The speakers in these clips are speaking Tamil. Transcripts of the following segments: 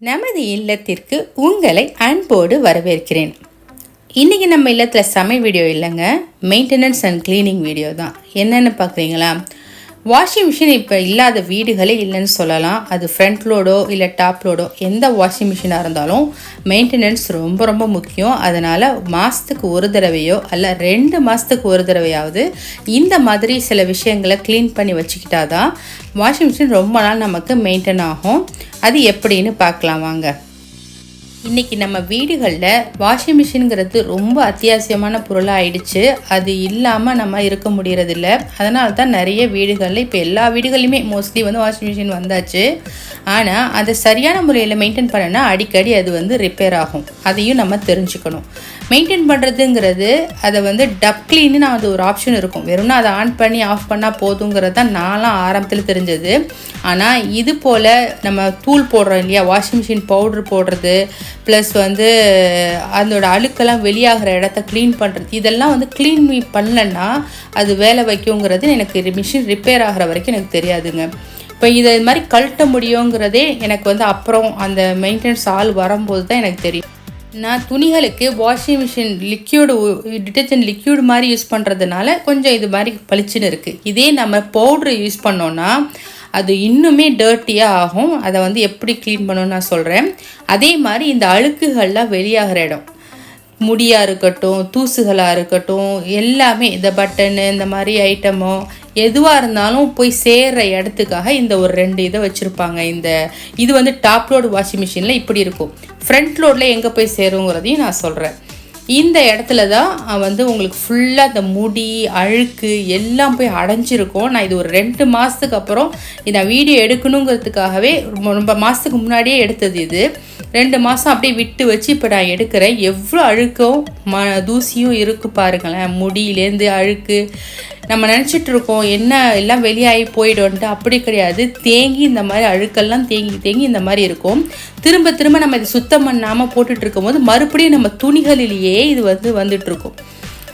நமது இல்லத்திற்கு உங்களை அன்போடு வரவேற்கிறேன். இன்றைக்கி நம்ம இல்லத்தில் சமையல் வீடியோ இல்லைங்க. மெயின்டெனன்ஸ் அண்ட் க்ளீனிங் வீடியோ தான். என்னென்னு பார்க்குறீங்களா? வாஷிங் மிஷின் இப்போ இல்லாத வீடுகளே இல்லைன்னு சொல்லலாம். அது ஃப்ரண்ட் லோடோ இல்லை டாப் லோடோ எந்த வாஷிங் மிஷினாக இருந்தாலும் மெயின்டெனன்ஸ் ரொம்ப ரொம்ப முக்கியம். அதனால் மாதத்துக்கு ஒரு தடவையோ அல்ல ரெண்டு மாதத்துக்கு ஒரு தடவையாவது இந்த மாதிரி சில விஷயங்களை க்ளீன் பண்ணி வச்சுக்கிட்டா தான் வாஷிங் மிஷின் ரொம்ப நாள் நமக்கு மெயின்டைன் ஆகும். அது எப்படின்னு பார்க்கலாம் வாங்க. இன்றைக்கி நம்ம வீடுகளில் வாஷிங் மிஷினுங்கிறது ரொம்ப அத்தியாவசியமான பொருளாக ஆயிடுச்சு அது இல்லாமல் நம்ம இருக்க முடியறதில்ல. அதனால தான் நிறைய வீடுகளில் இப்போ எல்லா வீடுகள்லையுமே மோஸ்ட்லி வந்து வாஷிங் மிஷின் வந்தாச்சு. ஆனால் அதை சரியான முறையில் மெயின்டைன் பண்ணனா அடிக்கடி அது வந்து ரிப்பேர் ஆகும். அதையும் நம்ம தெரிஞ்சுக்கணும். மெயின்டைன் பண்ணுறதுங்கிறது அதை வந்து டப் கிளீன்னு நான் அது ஒரு ஆப்ஷன் இருக்கும். வெறும்னா அதை ஆன் பண்ணி ஆஃப் பண்ணால் போதுங்கிறது தான் நான்லாம் ஆரம்பத்தில் தெரிஞ்சது. ஆனால் இது போல் நம்ம தூள் போடுறோம் இல்லையா? வாஷிங் மிஷின் பவுட்ரு போடுறது ப்ளஸ் வந்து அதோட அழுக்கெல்லாம் வெளியாகிற இடத்த க்ளீன் பண்ணுறது இதெல்லாம் வந்து க்ளீன் பண்ணலன்னா அது வேலை வைக்குங்கிறது எனக்கு மிஷின் ரிப்பேர் ஆகிற வரைக்கும் எனக்கு தெரியாதுங்க. இப்போ இதை இது மாதிரி கழட்ட முடியுங்கிறதே எனக்கு வந்து அப்புறம் அந்த மெயின்டெனன்ஸ் ஆள் வரும்போது தான் எனக்கு தெரியும். நான் துணிகளுக்கு washing machine liquid detergent liquid மாதிரி யூஸ் பண்ணுறதுனால கொஞ்சம் இது மாதிரி பளிச்சுன்னு இருக்குது இதே நம்ம பவுட்ரு யூஸ் பண்ணோன்னா அது இன்னுமே டர்ட்டியாக ஆகும். அதை வந்து எப்படி க்ளீன் பண்ணணும்னு நான் சொல்கிறேன் அதே மாதிரி இந்த அழுக்குகள்லாம் வெளியாகிற இடம். முடியாக இருக்கட்டும் தூசுகளாக இருக்கட்டும் எல்லாமே இந்த பட்டனு இந்த மாதிரி ஐட்டமோ எதுவாக இருந்தாலும் போய் சேர்கிற இடத்துக்காக இந்த ஒரு ரெண்டு இதை வச்சுருப்பாங்க. இந்த இது வந்து டாப் லோடு வாஷிங் மிஷினில் இப்படி இருக்கும். ஃப்ரண்ட் லோடில் எங்கே போய் சேருங்கிறதையும் நான் சொல்கிறேன் இந்த இடத்துல தான் வந்து உங்களுக்கு ஃபுல்லாக இந்த முடி அழுக்கு எல்லாம் போய் அடைஞ்சிருக்கும். நான் இது ஒரு ரெண்டு மாதத்துக்கு அப்புறம் நான் வீடியோ எடுக்கணுங்கிறதுக்காகவே ரொம்ப மாதத்துக்கு முன்னாடியே எடுத்தது இது. ரெண்டு மாதம் அப்படியே விட்டு வச்சு இப்போ நான் எடுக்கிறேன். எவ்வளோ அழுக்கும் ம தூசியும் இருக்குது பாருங்களேன். முடியிலேருந்து அழுக்கு. நம்ம நினச்சிட்டு இருக்கோம் என்ன எல்லாம் வெளியாகி போயிடும்ட்டு அப்படி கிடையாது. தேங்கி இந்த மாதிரி அழுக்கெல்லாம் தேங்கி தேங்கி இந்த மாதிரி இருக்கும். திரும்ப திரும்ப நம்ம இதை சுத்தம் பண்ணாமல் போட்டுட்டு இருக்கும்போது மறுபடியும் நம்ம துணிகளிலேயே இது வந்து வந்துட்டுருக்கும்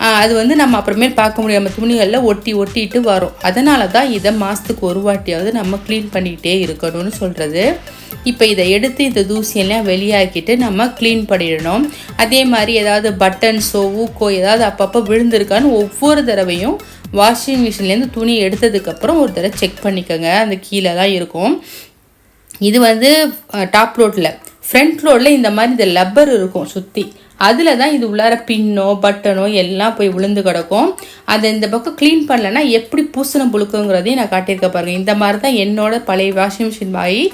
அது வந்து நம்ம அப்புறமேல் பார்க்க முடியாமல் துணிகளில் ஒட்டி ஒட்டிட்டு வரும். அதனால தான் இதை மாதத்துக்கு ஒரு வாட்டியாவது நம்ம க்ளீன் பண்ணிக்கிட்டே இருக்கணும்னு சொல்கிறது இப்போ இதை எடுத்து இந்த தூசியெல்லாம் வெளியாக்கிட்டு நம்ம க்ளீன் பண்ணிடணும். அதே மாதிரி ஏதாவது பட்டன்ஸோ ஊக்கோ ஏதாவது அப்பப்போ விழுந்திருக்கான்னு ஒவ்வொரு தடவையும் வாஷிங் மிஷின்லேருந்து துணி எடுத்ததுக்கப்புறம் ஒரு தடவை செக் பண்ணிக்கோங்க. அந்த கீழெல்லாம் இருக்கும். இது வந்து டாப் ரோட்டில் ஃப்ரண்ட் லோடில் இந்த மாதிரி இந்த லப்பர் இருக்கும் சுற்றி அதில் தான் இது உள்ளார பின்னோ பட்டனோ எல்லாம் போய் விழுந்து கிடக்கும். அதை இந்த பக்கம் க்ளீன் பண்ணலன்னா எப்படி பூசணம் புழுக்குங்கிறதையும் நான் காட்டியிருக்க பாருங்கள் இந்த மாதிரி தான் என்னோட பழைய வாஷிங் மிஷின் வாங்கி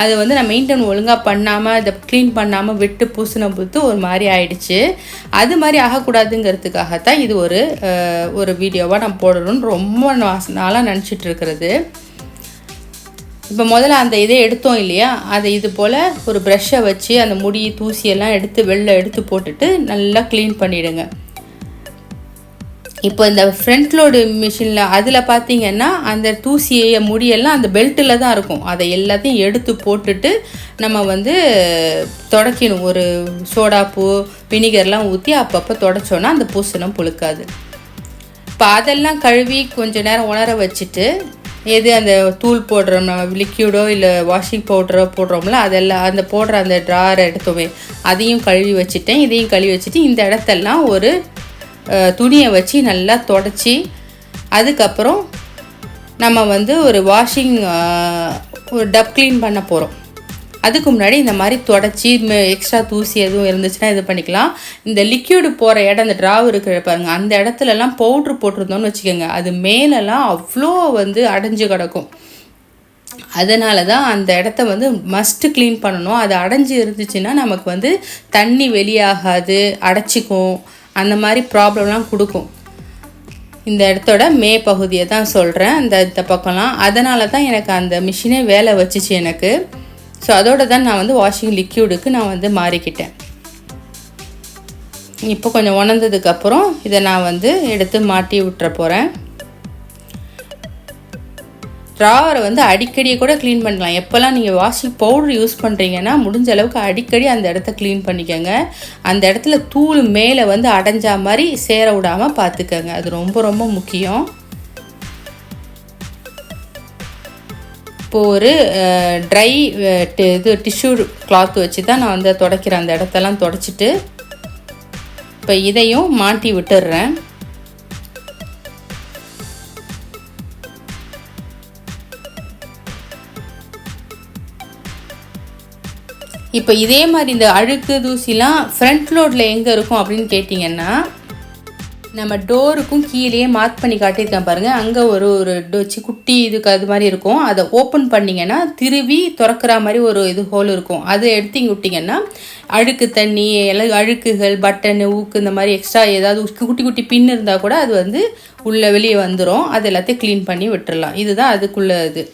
அதை வந்து நான் மெயின்டைன் ஒழுங்காக பண்ணாமல் இதை க்ளீன் பண்ணாமல் விட்டு பூசணம் புழுத்து ஒரு மாதிரி ஆயிடுச்சு. அது மாதிரி ஆகக்கூடாதுங்கிறதுக்காகத்தான் இது ஒரு ஒரு வீடியோவாக நான் போடணும்னு ரொம்ப நாளாக நினச்சிட்டு இருக்கிறது. இப்போ முதல்ல அந்த இதை எடுத்தோம் இல்லையா? அதை இது போல் ஒரு ப்ரெஷ்ஷை வச்சு அந்த முடி தூசியெல்லாம் எடுத்து வெளில எடுத்து போட்டுட்டு நல்லா க்ளீன் பண்ணிவிடுங்க இப்போ இந்த ஃப்ரண்ட் லோடு மிஷினில் அதில் பார்த்தீங்கன்னா அந்த தூசியை முடியெல்லாம் அந்த பெல்ட்டில் தான் இருக்கும். அதை எல்லாத்தையும் எடுத்து போட்டுட்டு நம்ம வந்து தொடக்கணும். ஒரு சோடாப்பூ வினிகர்லாம் ஊற்றி அப்பப்போ தொடச்சோன்னா அந்த பூசணம் புழுக்காது. இப்போ அதெல்லாம் கழுவி கொஞ்சம் நேரம் உணர வச்சுட்டு எது அந்த தூள் போடுறோம் நம்ம லிக்யூடோ இல்லை வாஷிங் பவுடரோ போடுறோம்ல அதெல்லாம் அந்த போடுற அந்த ட்ராரை எடுத்தோமே அதையும் கழுவி வச்சுட்டேன். இதையும் கழுவி வச்சுட்டு இந்த இடத்தெல்லாம் ஒரு துணியை வச்சு நல்லா தொடச்சி அதுக்கப்புறம் நம்ம வந்து ஒரு வாஷிங் ஒரு டப் க்ளீன் பண்ண போகிறோம் அதுக்கு முன்னாடி இந்த மாதிரி தொடச்சி எக்ஸ்ட்ரா தூசி எதுவும் இருந்துச்சுன்னா இது பண்ணிக்கலாம். இந்த லிக்யூடு போகிற இடம் அந்த ட்ராவ் இருக்கிற பாருங்கள் அந்த இடத்துலலாம் பவுட்ரு போட்டிருந்தோம்னு வச்சுக்கோங்க அது மேலெல்லாம் அவ்வளோ வந்து அடைஞ்சு கிடக்கும். அதனால தான் அந்த இடத்த வந்து மஸ்ட்டு க்ளீன் பண்ணணும். அது அடைஞ்சு இருந்துச்சுன்னா நமக்கு வந்து தண்ணி வெளியாகாது அடைச்சிக்கும். அந்த மாதிரி ப்ராப்ளம்லாம் கொடுக்கும். இந்த இடத்தோட மே பகுதியை தான் சொல்கிறேன் அந்த இந்த பக்கம்லாம். அதனால தான் எனக்கு அந்த மிஷினே வேலை வச்சுச்சு எனக்கு. ஸோ அதோட தான் நான் வந்து வாஷிங் லிக்யூடுக்கு நான் வந்து மாறிக்கிட்டேன். இப்போ கொஞ்சம் உணர்ந்ததுக்கப்புறம் இதை நான் வந்து எடுத்து மாட்டி விட்டுற போகிறேன் ட்ராவரை வந்து அடிக்கடி கூட க்ளீன் பண்ணலாம். எப்போல்லாம் நீங்கள் வாஷிங் பவுடர் யூஸ் பண்ணுறீங்கன்னா முடிஞ்ச அளவுக்கு அடிக்கடி அந்த இடத்த க்ளீன் பண்ணிக்கோங்க. அந்த இடத்துல தூள் மேலே வந்து அடைஞ்சா மாதிரி சேர விடாமல் பார்த்துக்கோங்க. அது ரொம்ப ரொம்ப முக்கியம். இப்போது ஒரு ட்ரை இது டிஷ்யூ கிளாத் வச்சு தான் நான் வந்து துடைக்கிறேன் அந்த இடத்தெல்லாம் துடைச்சிட்டு இப்போ இதையும் மாட்டி விட்டுடுறேன் இப்போ இதே மாதிரி இந்த அழுக்கு தூசிலாம் ஃப்ரண்ட் லோடில் எங்கே இருக்கும் அப்படின்னு கேட்டிங்கன்னா நம்ம டோருக்கும் கீழேயே மார்க் பண்ணி காட்டியிருக்கேன் பாருங்கள் அங்கே ஒரு ஒரு வச்சு குட்டி இதுக்கு அது மாதிரி இருக்கும். அதை ஓப்பன் பண்ணிங்கன்னா திருவி திறக்கிற மாதிரி ஒரு இது ஹோல் இருக்கும். அதை எடுத்து விட்டிங்கன்னா அழுக்கு தண்ணி எல்லாம் அழுக்குகள் பட்டனு ஊக்கு இந்த மாதிரி எக்ஸ்ட்ரா ஏதாவது குட்டி குட்டி பின் இருந்தால் கூட அது வந்து உள்ளே வெளியே வந்துடும் அது எல்லாத்தையும் க்ளீன் பண்ணி விட்டுடலாம் இதுதான் அதுக்குள்ளே இது.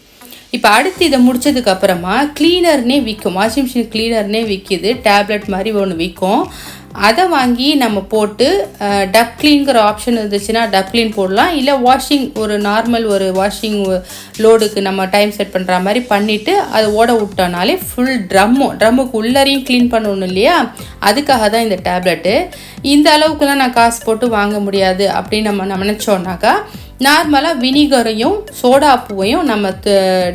இப்போ அடுத்து இதை முடித்ததுக்கு அப்புறமா க்ளீனர்னே விற்கும் வாஷிங் மிஷின் க்ளீனர்னே விற்கிது டேப்லெட் மாதிரி ஒன்று விற்கும் அதை வாங்கி நம்ம போட்டு டப் க்ளீன்கிற ஆப்ஷன் இருந்துச்சுன்னா டப் க்ளீன் போடலாம். இல்லை வாஷிங் ஒரு நார்மல் ஒரு வாஷிங் லோடுக்கு நம்ம டைம் செட் பண்ணுற மாதிரி பண்ணிவிட்டு அதை ஓட விட்டோனாலே ஃபுல் ட்ரம்மு ட்ரம்முக்கு உள்ளரையும் க்ளீன் பண்ணணும் இல்லையா? அதுக்காக தான் இந்த டேப்லெட்டு இந்த அளவுக்குலாம் நான் காசு போட்டு வாங்க முடியாது அப்படின்னு நம்ம நினச்சோன்னாக்கா நார்மலாக வினிகரையும் சோடாப்பூவையும் நம்ம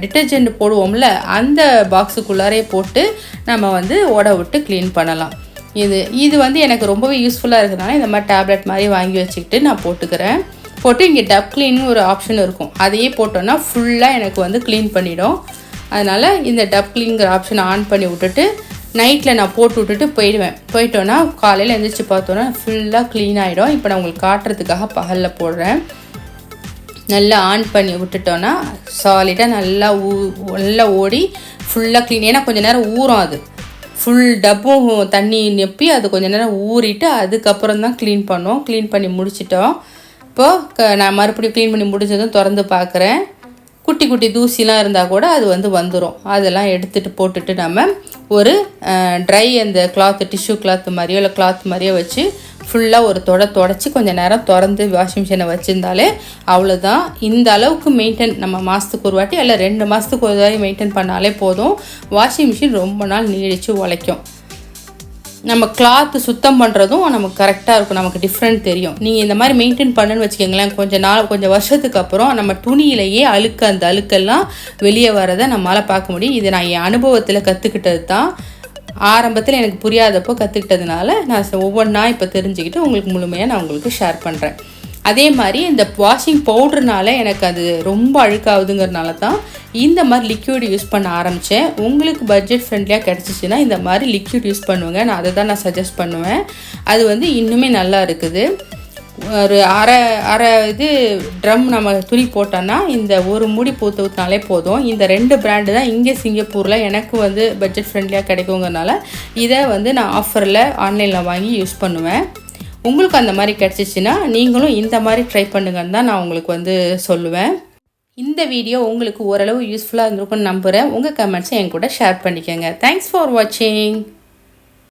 டிட்டர்ஜென்ட் போடுவோம்ல அந்த பாக்ஸுக்குள்ளாரே போட்டு நம்ம வந்து ஓட விட்டு க்ளீன் பண்ணலாம். இது இது வந்து எனக்கு ரொம்பவே யூஸ்ஃபுல்லாக இருக்கிறதுனால இந்த மாதிரி டேப்லெட் மாதிரி வாங்கி வச்சுக்கிட்டு நான் போட்டுக்கிறேன். போட்டு இங்கே டப் க்ளீன் ஒரு ஆப்ஷன் இருக்கும். அதையே போட்டோன்னா ஃபுல்லாக எனக்கு வந்து க்ளீன் பண்ணிடும். அதனால் இந்த டப் க்ளீன்கிற ஆப்ஷன் ஆன் பண்ணி விட்டுட்டு நைட்டில் நான் போட்டு விட்டுட்டு போயிடுவேன். போயிட்டோன்னா காலையில் எழுந்திரிச்சு பார்த்தோன்னா ஃபுல்லாக க்ளீன் ஆகிடும் இப்போ நான் உங்களுக்கு காட்டுறதுக்காக பகலில் போடுறேன். நல்லா ஆன் பண்ணி விட்டுட்டோன்னா சாலிடாக நல்லா ஊ நல்லா ஓடி ஃபுல்லாக க்ளீன் ஏன்னா கொஞ்சம் நேரம் ஊறும் அது. ஃபுல் டப்பும் தண்ணி நெப்பி அது கொஞ்ச நேரம் ஊறிட்டு அதுக்கப்புறம் தான் க்ளீன் பண்ணோம் க்ளீன் பண்ணி முடிச்சிட்டோம். இப்போது நான் மறுபடியும் க்ளீன் பண்ணி முடிஞ்சதும் திறந்து பார்க்குறேன். குட்டி குட்டி தூசிலாம் இருந்தால் கூட அது வந்து வந்துடும் அதெல்லாம் எடுத்துகிட்டு போட்டுட்டு நம்ம ஒரு ட்ரை அந்த கிளாத்து டிஷ்யூ கிளாத் மாதிரியோ இல்லை கிளாத் மாதிரியோ வச்சு ஃபுல்லாக ஒரு தொட தொடச்சி கொஞ்சம் நேரம் திறந்து வாஷிங் மிஷினை வச்சுருந்தாலே அவ்வளோதான் இந்த அளவுக்கு மெயின்டைன் நம்ம மாதத்துக்கு ஒரு வாட்டி இல்லை ரெண்டு மாதத்துக்கு ஒரு வாட்டி மெயின்டைன் பண்ணாலே போதும். வாஷிங் மிஷின் ரொம்ப நாள் நீடித்து உழைக்கும். நம்ம கிளாத்து சுத்தம் பண்ணுறதும் நமக்கு கரெக்டாக இருக்கும். நமக்கு டிஃப்ரெண்ட் தெரியும். நீங்கள் இந்த மாதிரி மெயின்டைன் பண்ணுன்னு வச்சுக்கோங்களேன் கொஞ்சம் நாள் கொஞ்சம் வருஷத்துக்கு அப்புறம் நம்ம துணியிலேயே அழுக்கு அந்த அழுக்கெல்லாம் வெளியே வரதை நம்மளால் பார்க்க முடியும். இது நான் என் அனுபவத்தில் கற்றுக்கிட்டது தான் ஆரம்பத்தில் எனக்கு புரியாதப்போ கற்றுக்கிட்டதுனால நான் ஒவ்வொன்றா இப்போ தெரிஞ்சுக்கிட்டு உங்களுக்கு முழுமையாக நான் உங்களுக்கு ஷேர் பண்ணுறேன் அதே மாதிரி இந்த வாஷிங் பவுட்ருனால எனக்கு அது ரொம்ப அழுக்காகுதுங்கிறனால தான் இந்த மாதிரி லிக்யூட் யூஸ் பண்ண ஆரம்பித்தேன் உங்களுக்கு பட்ஜெட் ஃப்ரெண்ட்லியாக கிடச்சிச்சின்னா இந்த மாதிரி லிக்யூட் யூஸ் பண்ணுவேங்க நான் அதை தான் நான் சஜஸ்ட் பண்ணுவேன். அது வந்து இன்னுமே நல்லா இருக்குது. ஒரு அரை அரை இது ட்ரம் நம்ம துணி போட்டோன்னா இந்த ஒரு மூடி பூத்து ஊற்றினாலே போதும். இந்த ரெண்டு பிராண்டு தான் இங்கே சிங்கப்பூரில் எனக்கு வந்து பட்ஜெட் ஃப்ரெண்ட்லியாக கிடைக்குங்கிறனால இதை வந்து நான் ஆஃபரில் ஆன்லைனில் வாங்கி யூஸ் பண்ணுவேன். உங்களுக்கு அந்த மாதிரி கிடச்சிச்சின்னா நீங்களும் இந்த மாதிரி ட்ரை பண்ணுங்கன்னு தான் நான் உங்களுக்கு வந்து சொல்லுவேன். இந்த வீடியோ உங்களுக்கு ஓரளவு யூஸ்ஃபுல்லாக இருந்திருக்கும்னு நம்புகிறேன் உங்கள் கமெண்ட்ஸை என் கூட ஷேர் பண்ணிக்கோங்க. தேங்க்ஸ் ஃபார் வாட்சிங்